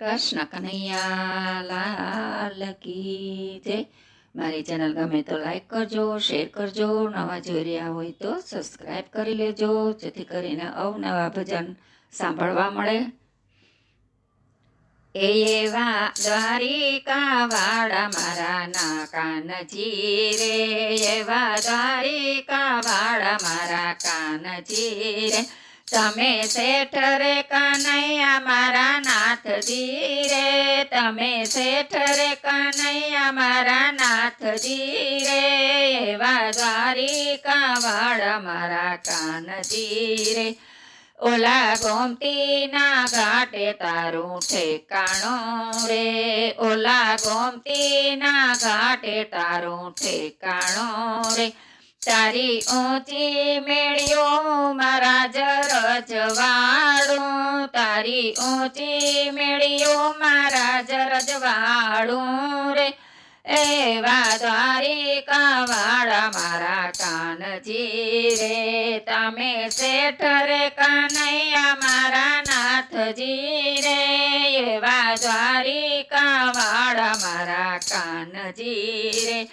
કૃષ્ણ કનૈયા લાલ કી જય. મારી ચેનલ ગમે તો લાઈક કરજો શેર કરજો, નવા જોઈ રહ્યા હોય તો સબસ્ક્રાઈબ કરી લેજો, જેથી કરીને અવનવા ભજન સાંભળવા મળે. એવા દ્વારિકા વાળા મારા ના કાનજી રે, એવા દ્વારિકા વાળા મારા કાનજી રે. તમે શેઠ રે કનૈયા મારા નાથજી રે. તમે શેઠ રે કનૈયા મારા નાથજી રે. એવા દ્વારિકા વાળા મારા કાનજી રે. ઓલા ગોમતીના ઘાટે તારું ઠેકાણો રે. ઓલા ગોમતીના ઘાટે તારું ઠેકાણો રે. તારી ઊંચી મેળ્યો મહારાજ રજવાડું. તારી ઊંચી મેળ્યો મહારાજ રજવાડું રે. એવા દ્વારિકા વાળા મારા કાનજી રે. તમે શેઠ રે કનૈયા મારા નાથજી રે. એવા દ્વારિકા વાળા મારા કાનજી રે.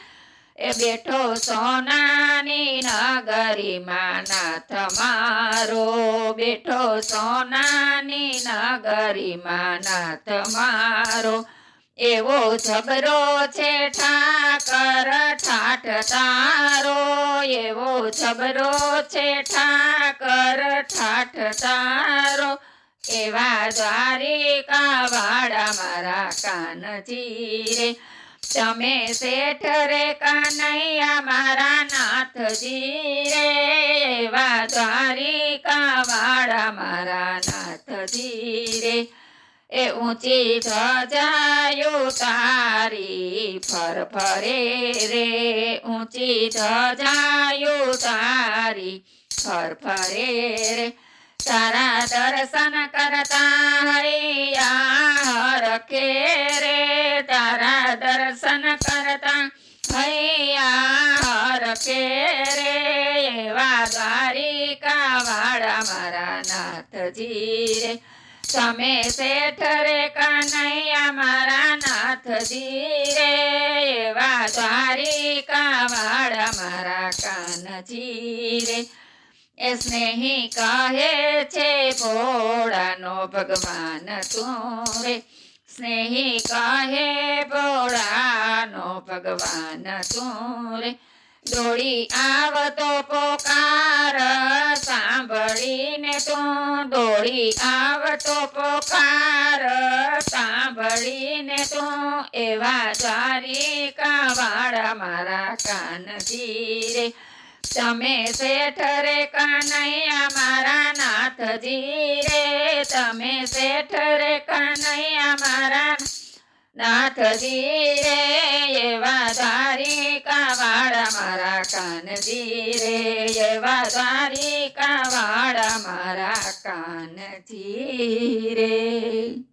એ બેઠો સોનાની નગરીમાં નાથ મારો. બેઠો સોનાની નગરીમાં નાથ મારો. એવો જબરો છે ઠાકર ઠાઠ તારો. એવો જબરો છે ઠાકર ઠાઠ તારો. એવા દ્વારિકા વાડા મારા કાનજી રે તમે શેઠ રે કનૈયા મારા નાથજી રે એવા દ્વારિકા વાળા મારા નાથજી રે. એ ઊંચી ધજાયો તારી ફરફરે રે, ઊંચી ધજાયો તારી ફરફરે રે. તારા દર્શન કરતા હૈયા રખે રે તારા દર્શન કરતા હૈયા રખે રે એવા દ્વારિકા વાળા મારા નાથજી રે તમે શેઠ રે કનૈયા મારા નાથજી રે એવા દ્વારિકા વાળા મારા કાનજી રે એ સ્નેહી કહે છે ભોળાનો ભગવાન તું સ્નેહી કહે ભોળાનો ભગવાન તું રે દોડી આવતો પોકાર સાંભળીને તું. દોડી આવતો પોકાર સાંભળીને તું. એવા દ્વારિકા વાળા મારા કાનજી રે તમે શેઠ રે કનૈયા, મારા નાથજી રે. તમે શેઠ રે કનૈયા, મારા નાથજી રે. એવા દ્વારિકા વાળા મારા કાનજી રે. એવા દ્વારિકા વાળા મારા કાનજી રે.